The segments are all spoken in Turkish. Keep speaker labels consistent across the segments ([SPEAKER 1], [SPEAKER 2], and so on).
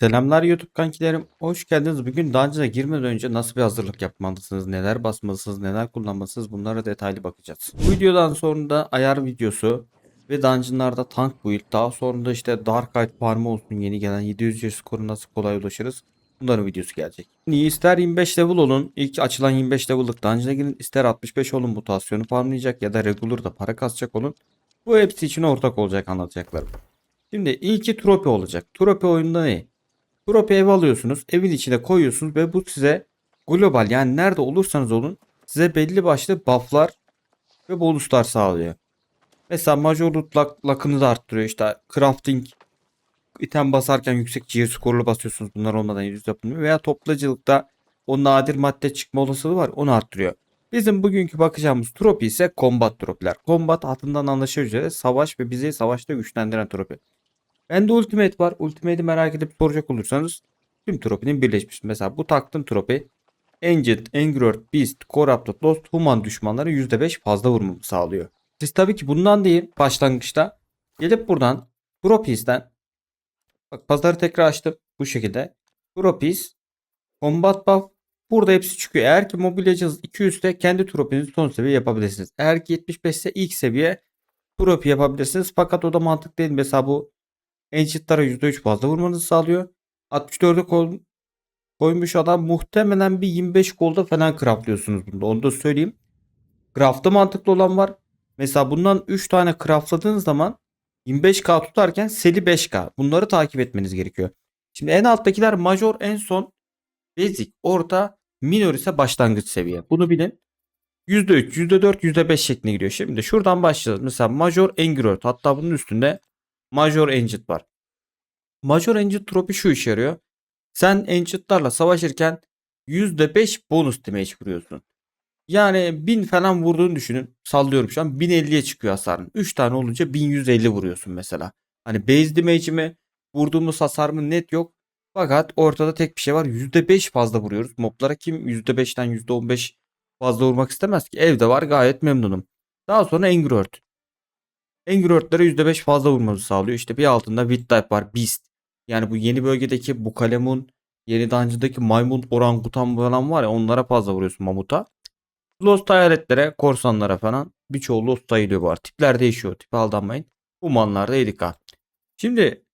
[SPEAKER 1] Selamlar YouTube kankilerim. Hoş geldiniz. Bugün Dungeon'a girmeden önce nasıl bir hazırlık yapmalısınız, neler basmalısınız, neler kullanmalısınız bunlara detaylı bakacağız. Bu videodan sonra da ayar videosu ve Dungeon'larda tank build, daha sonra da işte Dark Eye farmı olsun yeni gelen 700 yaş skoru nasıl kolay ulaşırız. Bunların videosu gelecek. Şimdi ister 25 level olun, ilk açılan 25 level'lık Dungeon'a girin, ister 65 olun mutasyonu farmlayacak ya da regular'da para kasacak olun. Bu hepsi için ortak olacak anlatacaklarım. Şimdi ilki tropi olacak. Tropi oyunda ne? Tropi ev alıyorsunuz. Evin içine koyuyorsunuz ve bu size global yani nerede olursanız olun size belli başlı bufflar ve bonuslar sağlıyor. Mesela major loot luck- da arttırıyor. İşte crafting item basarken yüksek GR skorlu basıyorsunuz. Bunlar olmadan yüz yapılmıyor. Veya toplayıcılıkta o nadir madde çıkma olasılığı var. Onu arttırıyor. Bizim bugünkü bakacağımız tropi ise combat tropiler. Combat adından anlaşılır üzere savaş ve bizi savaşta güçlendiren tropi. Bende Ultimate var. Ultimate'i merak edip soracak olursanız tüm tropinin birleşmiş. Mesela bu taktım tropi. Ancient, Angry Beast, Corrupted, Lost, Human düşmanları %5 fazla vurmamı sağlıyor. Siz tabii ki bundan değil başlangıçta gelip buradan Tropies'ten bak pazarı tekrar açtım bu şekilde. Tropies, Combat Buff burada hepsi çıkıyor. Eğer ki mobilyacınız 200 ise kendi tropinizi son seviye yapabilirsiniz. Eğer ki 75 ise ilk seviye tropi yapabilirsiniz. Fakat o da mantık değil. Mesela bu Ancient'lara %3 fazla vurmanızı sağlıyor. 64'e koy, koymuş adam muhtemelen bir 25 golda falan craftlıyorsunuz bunda. Onu da söyleyeyim. Craft'ta mantıklı olan var. Mesela bundan 3 tane craftladığınız zaman 25k tutarken seli 5k. Bunları takip etmeniz gerekiyor. Şimdi en alttakiler major en son basic orta minor ise başlangıç seviye. Bunu bilin. %3, %4, %5 şeklinde gidiyor. Şimdi şuradan başlayacağız. Mesela major angry Earth. Hatta bunun üstünde Major Ancient var. Major Ancient tropi şu işe yarıyor. Sen Ancient'larla savaşırken %5 bonus damage vuruyorsun. Yani 1000 falan vurduğunu düşünün. Sallıyorum şu an 1050'ye çıkıyor hasarın. 3 tane olunca 1150 vuruyorsun mesela. Hani base damage mi vurduğumuz hasar mı net yok. Fakat ortada tek bir şey var. %5 fazla vuruyoruz. Moblara kim %5'ten %15 fazla vurmak istemez ki? Evde var gayet memnunum. Daha sonra Angry Earth. Earth'lere %5 fazla vurmamızı sağlıyor. İşte bir altında Wild Type var. Beast. Yani bu yeni bölgedeki bu kalemun, yeni dungeon'daki maymun, orangutan falan var ya onlara fazla vuruyorsun mamuta. Lost hayaletlere, korsanlara falan birçoğu Lost sayılıyor bu arada. Tipler değişiyor. Tipe aldanmayın. Humanlar da 7K. Şimdi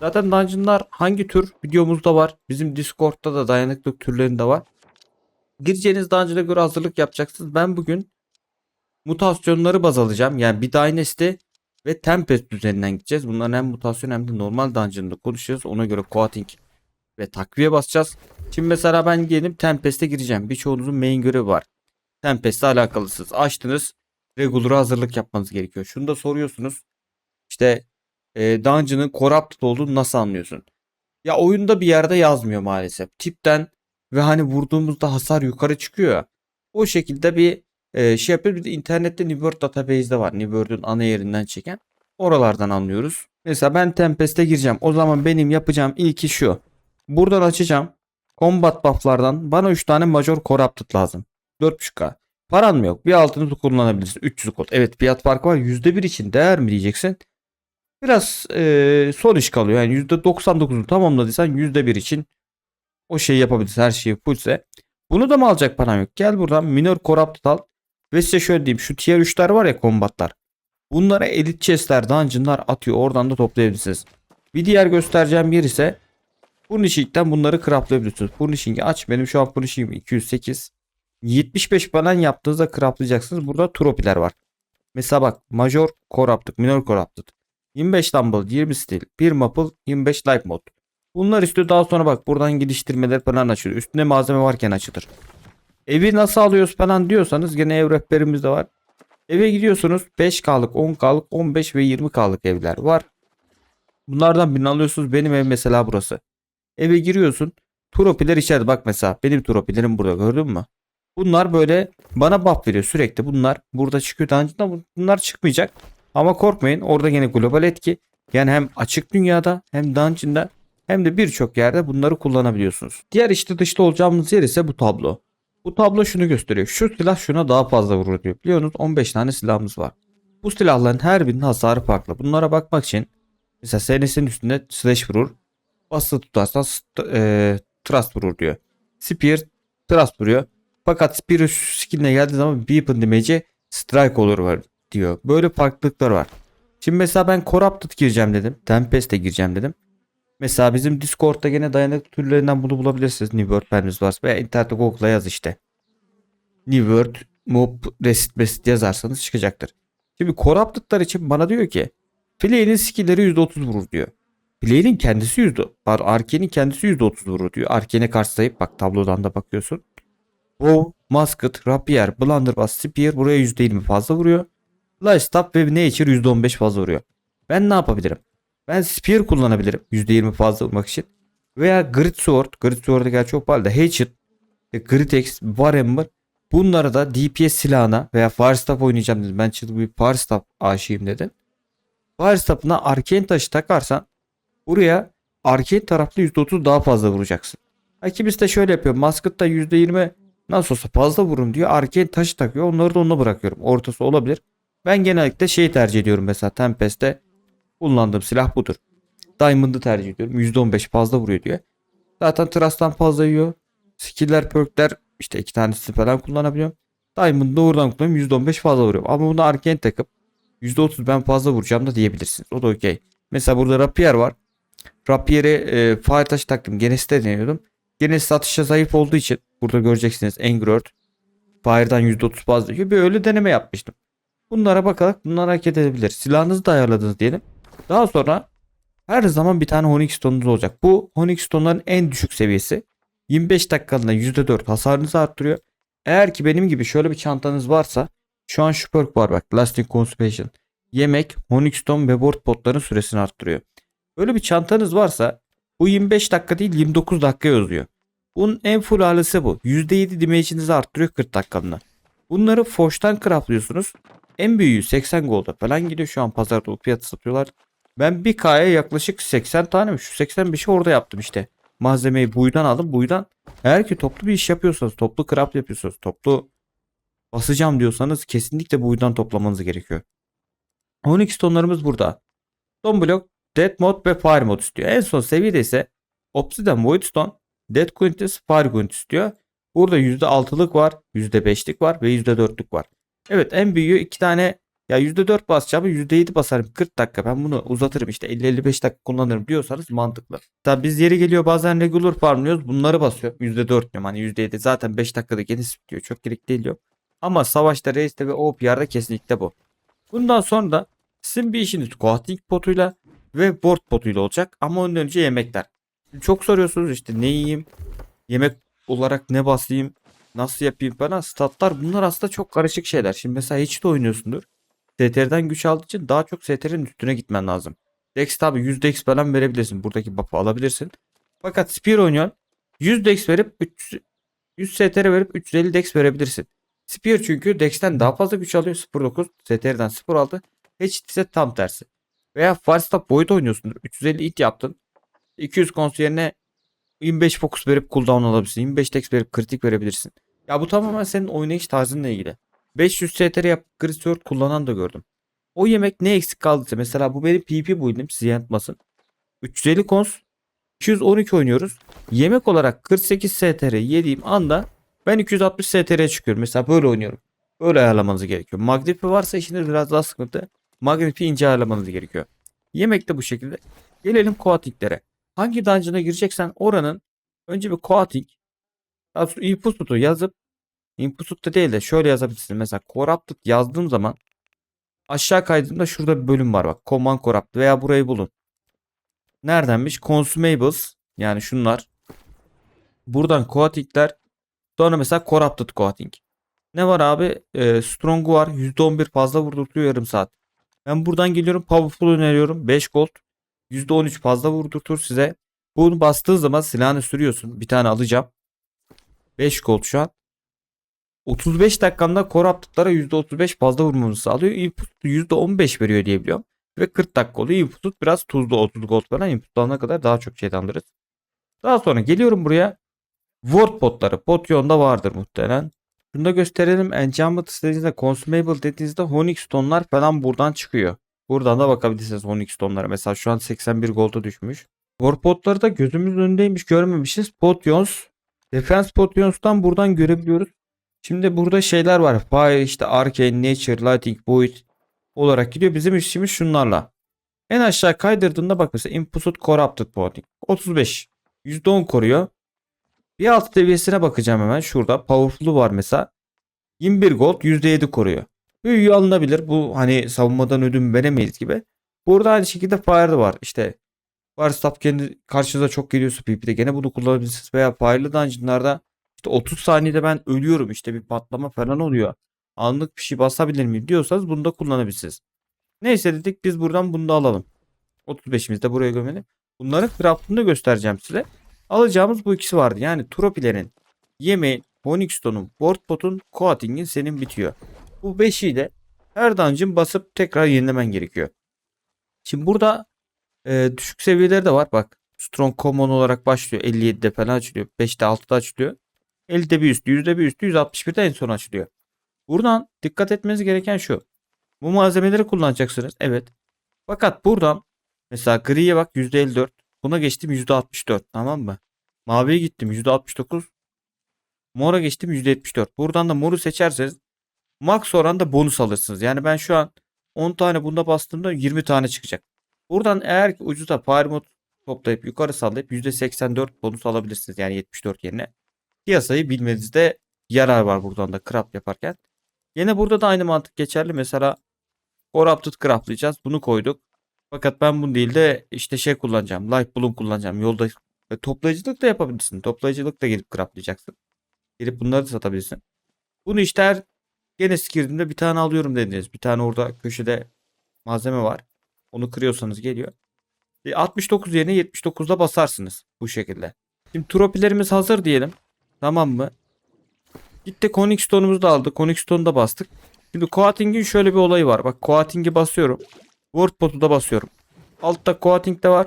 [SPEAKER 1] zaten dungeon'lar hangi tür videomuzda var. Bizim Discord'da da dayanıklık türlerinde var. Gireceğiniz dungeon'a göre hazırlık yapacaksınız. Ben bugün mutasyonları baz alacağım. Yani bir Dynasty ve Tempest üzerinden gideceğiz. Bunların hem mutasyon hem de normal dungeon'da konuşacağız. Ona göre coating ve takviye basacağız. Şimdi mesela ben gelip Tempest'e gireceğim. Birçoğunuzun main görevi var. Tempest'le alakalısınız. Açtınız. Regular'a hazırlık yapmanız gerekiyor. Şunu da soruyorsunuz. İşte e, dungeon'ın corrupted olduğunu nasıl anlıyorsun? Ya oyunda bir yerde yazmıyor maalesef. Tipten ve hani vurduğumuzda hasar yukarı çıkıyor. O şekilde bir ee, şey yapıyoruz. Bir de internette New World database'de var. New World'un ana yerinden çeken. Oralardan anlıyoruz. Mesela ben Tempest'e gireceğim. O zaman benim yapacağım ilki şu. Buradan açacağım. Combat buff'lardan bana 3 tane Major Corrupted lazım. 4.5k. Paran mı yok? Bir altını kullanabilirsin. 300 kod. Evet fiyat farkı var. %1 için değer mi diyeceksin? Biraz eee son iş kalıyor. Yani %99'u tamamladıysan %1 için o şeyi yapabilirsin. Her şeyi fullse. Bunu da mı alacak paran yok? Gel buradan Minor Corrupted al. Ve size şöyle diyeyim şu tier 3'ler var ya kombatlar. Bunlara elite chestler, dungeonlar atıyor. Oradan da toplayabilirsiniz. Bir diğer göstereceğim yer ise Furnishing'den bunları craftlayabilirsiniz. Furnishing'i aç. Benim şu an Furnishing'im 208. 75 falan yaptığınızda craftlayacaksınız. Burada tropiler var. Mesela bak Major Corrupted, Minor Corrupted. 25 Dumble, 20 Steel, 1 Maple, 25 Life Mode. Bunlar istiyor daha sonra bak buradan geliştirmeler falan açılıyor. Üstünde malzeme varken açılır. Evi nasıl alıyoruz falan diyorsanız gene ev rehberimiz de var. Eve gidiyorsunuz 5K'lık, 10K'lık, 15 ve 20K'lık evler var. Bunlardan birini alıyorsunuz. Benim ev mesela burası. Eve giriyorsun. Tropiler içeride. Bak mesela benim tropilerim burada gördün mü? Bunlar böyle bana buff veriyor sürekli. Bunlar burada çıkıyor. Dungeon'da bunlar çıkmayacak. Ama korkmayın orada gene global etki. Yani hem açık dünyada hem dungeon'da hem de birçok yerde bunları kullanabiliyorsunuz. Diğer işte dışta olacağımız yer ise bu tablo. Bu tablo şunu gösteriyor. Şu silah şuna daha fazla vurur diyor. Biliyorsunuz 15 tane silahımız var. Bu silahların her birinin hasarı farklı. Bunlara bakmak için mesela SNS'in üstünde slash vurur. Basılı tutarsan e, Trust vurur diyor. Spear Trust vuruyor. Fakat Spear şu skilline geldiği zaman Weapon damage'i Strike olur var diyor. Böyle farklılıklar var. Şimdi mesela ben Corrupted gireceğim dedim. Tempest'e gireceğim dedim. Mesela bizim Discord'da gene dayanıklı türlerinden bunu bulabilirsiniz. New World Peniniz varsa veya internette Google'a yaz işte. New World Mob Resit Resit yazarsanız çıkacaktır. Şimdi Corrupted'lar için bana diyor ki Flay'nin skill'leri %30 vurur diyor. Flay'nin kendisi yüzde, var Arkane'in kendisi %30 vurur diyor. Arkane'e karşı zayıf bak tablodan da bakıyorsun. Bow, Musket, Rapier, Blunderbuss, Spear buraya %20 fazla vuruyor. Lifestyle ve Nature %15 fazla vuruyor. Ben ne yapabilirim? Ben Spear kullanabilirim %20 fazla vurmak için. Veya Grit Sword, Grit Sword'a gerçi çok pahalı da Hatchet, e, Grit X, Warhammer bunları da DPS silahına veya Firestaff oynayacağım dedim. Ben çılgın bir Firestaff aşığım dedim. Firestaff'ına Arcane taşı takarsan buraya Arcane taraflı %30 daha fazla vuracaksın. Ha, kimisi de şöyle yapıyor. Musket'ta %20 nasıl olsa fazla vurun diyor. Arcane taşı takıyor. Onları da ona bırakıyorum. Ortası olabilir. Ben genellikle şeyi tercih ediyorum mesela Tempest'te kullandığım silah budur. Diamond'ı tercih ediyorum. %15 fazla vuruyor diyor. Zaten Trust'tan fazla yiyor. Skill'ler, perk'ler işte iki tanesi falan kullanabiliyorum. Diamond'ı doğrudan kullanıyorum. %15 fazla vuruyor. Ama bunu Arcane takıp %30 ben fazla vuracağım da diyebilirsiniz. O da okey. Mesela burada Rapier var. Rapier'e e, fire taşı taktım. Genesis'te deniyordum. Genesis atışa zayıf olduğu için burada göreceksiniz Earth Fire'dan %30 fazla diyor. Bir öyle deneme yapmıştım. Bunlara bakarak bunları hareket edebilir. Silahınızı da ayarladınız diyelim. Daha sonra her zaman bir tane Onyx Stone'unuz olacak. Bu Onyx Stone'ların en düşük seviyesi. 25 dakikalığında %4 hasarınızı arttırıyor. Eğer ki benim gibi şöyle bir çantanız varsa şu an şu perk var bak. Lasting Constipation. Yemek, Onyx Stone ve board potların süresini arttırıyor. Böyle bir çantanız varsa bu 25 dakika değil 29 dakika yazıyor. Bunun en full halisi bu. %7 damage'inizi arttırıyor 40 dakikalığına. Bunları Foş'tan craftlıyorsunuz. En büyüğü 80 golda falan gidiyor şu an pazarda o fiyatı satıyorlar. Ben 1K'ya yaklaşık 80 tane mi? Şu 85'i orada yaptım işte. Malzemeyi buydan aldım. Buydan eğer ki toplu bir iş yapıyorsanız, toplu craft yapıyorsanız, toplu basacağım diyorsanız kesinlikle buydan toplamanız gerekiyor. 12 tonlarımız burada. Son blok Dead Mode ve Fire Mode istiyor. En son seviyede ise Obsidian Void Stone, Dead Quintus, Fire Quintus istiyor. Burada %6'lık var, %5'lik var ve %4'lük var. Evet en büyüğü iki tane ya %4 basacağım %7 basarım 40 dakika ben bunu uzatırım işte 50-55 dakika kullanırım diyorsanız mantıklı. Tabi biz yeri geliyor bazen regular farmlıyoruz bunları basıyor %4 diyorum hani %7 zaten 5 dakikada geniş bitiyor çok gerek değil diyor. Ama savaşta reiste ve OPR'da kesinlikle bu. Bundan sonra da sizin bir işiniz coating potuyla ve board potuyla olacak ama ondan önce yemekler. Çok soruyorsunuz işte ne yiyeyim yemek olarak ne basayım nasıl yapayım falan statlar bunlar aslında çok karışık şeyler. Şimdi mesela hiç de oynuyorsundur. STR'den güç aldığı için daha çok STR'nin üstüne gitmen lazım. Dex tabi 100 Dex falan verebilirsin. Buradaki buff'ı alabilirsin. Fakat Spear oynuyorsun. 100 Dex verip 300, 100 STR verip 350 Dex verebilirsin. Spear çünkü Dex'ten daha fazla güç alıyor. 0.9 STR'den 0.6. Hiç ise tam tersi. Veya Firestop Void oynuyorsundur. 350 it yaptın. 200 kons yerine 25 fokus verip cooldown alabilirsin. 25 dex verip kritik verebilirsin. Ya bu tamamen senin oynayış tarzınla ilgili. 500 STR yap Grisword kullanan da gördüm. O yemek ne eksik kaldıysa mesela bu benim PP build'im size yanıtmasın. 350 kons 212 oynuyoruz. Yemek olarak 48 STR yediğim anda ben 260 STR'ye çıkıyorum. Mesela böyle oynuyorum. Böyle ayarlamanız gerekiyor. Magnifi varsa işiniz biraz daha sıkıntı. Magnifi ince ayarlamanız gerekiyor. Yemek de bu şekilde. Gelelim Coating'lere. Hangi dungeon'a gireceksen oranın önce bir Coating daha sonra input'u yazıp input'ta değil de şöyle yazabilirsin. Mesela corrupted yazdığım zaman aşağı kaydığımda şurada bir bölüm var bak. Command corrupt veya burayı bulun. Neredenmiş? Consumables yani şunlar. Buradan coating'ler sonra mesela corrupted coating. Ne var abi? Ee, strong'u var. %11 fazla vurdurtuyor yarım saat. Ben buradan geliyorum. Powerful öneriyorum. 5 gold. %13 fazla vurdurtur size. Bunu bastığı zaman silahını sürüyorsun. Bir tane alacağım. 5 gold şu an. 35 dakikamda Corrupted'lara %35 fazla vurmamızı sağlıyor. Input %15 veriyor diye biliyorum. Ve 40 dakika oluyor. Input biraz tuzlu 30 gold falan. Input alana kadar daha çok şeyden alırız. Daha sonra geliyorum buraya. Word potları. Potion'da vardır muhtemelen. Şunu da gösterelim. Enchantment istediğinizde Consumable dediğinizde Honix Stone'lar falan buradan çıkıyor. Buradan da bakabilirsiniz Honix Stone'lara. Mesela şu an 81 gold'a düşmüş. Warpotları da gözümüz önündeymiş görmemişiz. Potions. Defense Potions'tan buradan görebiliyoruz. Şimdi burada şeyler var. Fire işte Arcane, Nature, Lighting, Void olarak gidiyor. Bizim işimiz şunlarla. En aşağı kaydırdığında bak mesela Imposed Corrupted Body. 35. %10 koruyor. Bir alt seviyesine bakacağım hemen. Şurada Powerful'u var mesela. 21 gold %7 koruyor. Büyüğü alınabilir. Bu hani savunmadan ödün veremeyiz gibi. Burada aynı şekilde Fire'ı var. İşte Firestop kendi karşınıza çok geliyorsa PvP'de gene bunu kullanabilirsiniz. Veya Fire'lı Dungeon'larda işte 30 saniyede ben ölüyorum işte bir patlama falan oluyor. Anlık bir şey basabilir miyim diyorsanız bunu da kullanabilirsiniz. Neyse dedik biz buradan bunu da alalım. 35'imiz de buraya gömelim. Bunların craftını da göstereceğim size. Alacağımız bu ikisi vardı. Yani tropilerin, yemeğin, Onyxstone'un, Wardpot'un, Coating'in senin bitiyor. Bu 5'i de her dungeon basıp tekrar yenilemen gerekiyor. Şimdi burada e, düşük seviyeleri de var. Bak Strong Common olarak başlıyor. 57'de falan açılıyor. 5'te 6'da açılıyor. 50'de bir üstü, 100'de bir üstü, 161'de en son açılıyor. Buradan dikkat etmeniz gereken şu. Bu malzemeleri kullanacaksınız. Evet. Fakat buradan mesela griye bak %54. Buna geçtim %64. Tamam mı? Maviye gittim %69. Mora geçtim %74. Buradan da moru seçerseniz max oranda bonus alırsınız. Yani ben şu an 10 tane bunda bastığımda 20 tane çıkacak. Buradan eğer ki ucuza mod toplayıp yukarı sallayıp %84 bonus alabilirsiniz. Yani 74 yerine. Piyasayı bilmenizde yarar var buradan da craft yaparken. Yine burada da aynı mantık geçerli. Mesela Corrupted craftlayacağız. Bunu koyduk. Fakat ben bunu değil de işte şey kullanacağım. Light Bloom kullanacağım. Yolda e, toplayıcılık da yapabilirsin. Toplayıcılık da gelip craftlayacaksın. Gelip bunları da satabilirsin. Bunu işte her gene girdiğimde bir tane alıyorum dediniz. Bir tane orada köşede malzeme var. Onu kırıyorsanız geliyor. E, 69 yerine 79'da basarsınız bu şekilde. Şimdi tropilerimiz hazır diyelim. Tamam mı? Gitti Conic Stone'umuzu da aldık. Conic Stone'u da bastık. Şimdi Coating'in şöyle bir olayı var. Bak Coating'i basıyorum. Wordpot'u da basıyorum. Altta Coating de var.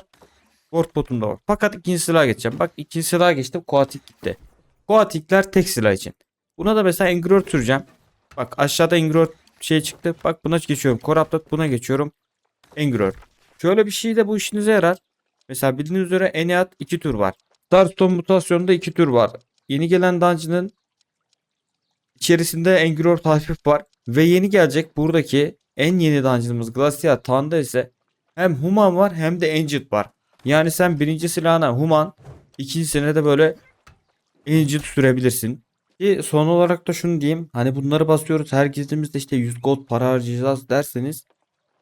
[SPEAKER 1] Wordpot'um da var. Fakat ikinci silaha geçeceğim. Bak ikinci silaha geçtim. Coating gitti. Coating'ler tek silah için. Buna da mesela Engror süreceğim. Bak aşağıda Engror şey çıktı. Bak buna geçiyorum. Corrupted buna geçiyorum. Engror. Şöyle bir şey de bu işinize yarar. Mesela bildiğiniz üzere Eneat 2 tür var. Starstone mutasyonunda 2 tür var. Yeni gelen dungeon'ın içerisinde Engror hafif var. Ve yeni gelecek buradaki en yeni dungeon'ımız Glacial Tan'da ise hem Human var hem de Ancient var. Yani sen birinci silahına Human, ikincisine de böyle Ancient sürebilirsin. Ki son olarak da şunu diyeyim. Hani bunları basıyoruz. Her girdiğimizde işte 100 gold para harcayacağız derseniz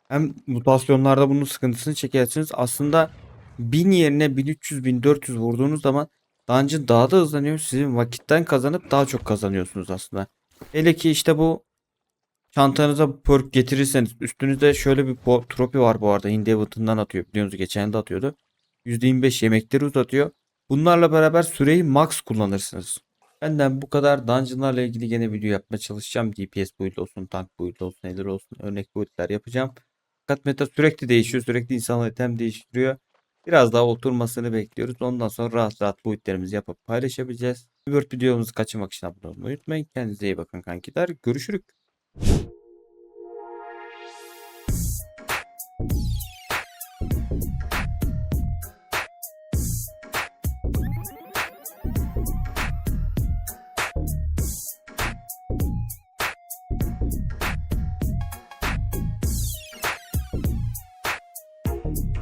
[SPEAKER 1] hem mutasyonlarda bunun sıkıntısını çekersiniz. Aslında 1000 yerine 1300 1400 vurduğunuz zaman dungeon daha da hızlanıyor. Sizin vakitten kazanıp daha çok kazanıyorsunuz aslında. Hele ki işte bu çantanıza perk getirirseniz üstünüzde şöyle bir tropi var bu arada. Endeavor'ından atıyor. Biliyorsunuz geçen de atıyordu. %25 yemekleri uzatıyor. Bunlarla beraber süreyi max kullanırsınız. Benden bu kadar dungeonlarla ilgili gene video yapmaya çalışacağım. DPS build olsun, tank build olsun, neler olsun örnek buildler yapacağım. Fakat meta sürekli değişiyor. Sürekli insanlar item değiştiriyor. Biraz daha oturmasını bekliyoruz. Ondan sonra rahat rahat buildlerimizi yapıp paylaşabileceğiz. Word videomuzu kaçırmak için abone olmayı unutmayın. Kendinize iyi bakın kankiler. Görüşürük.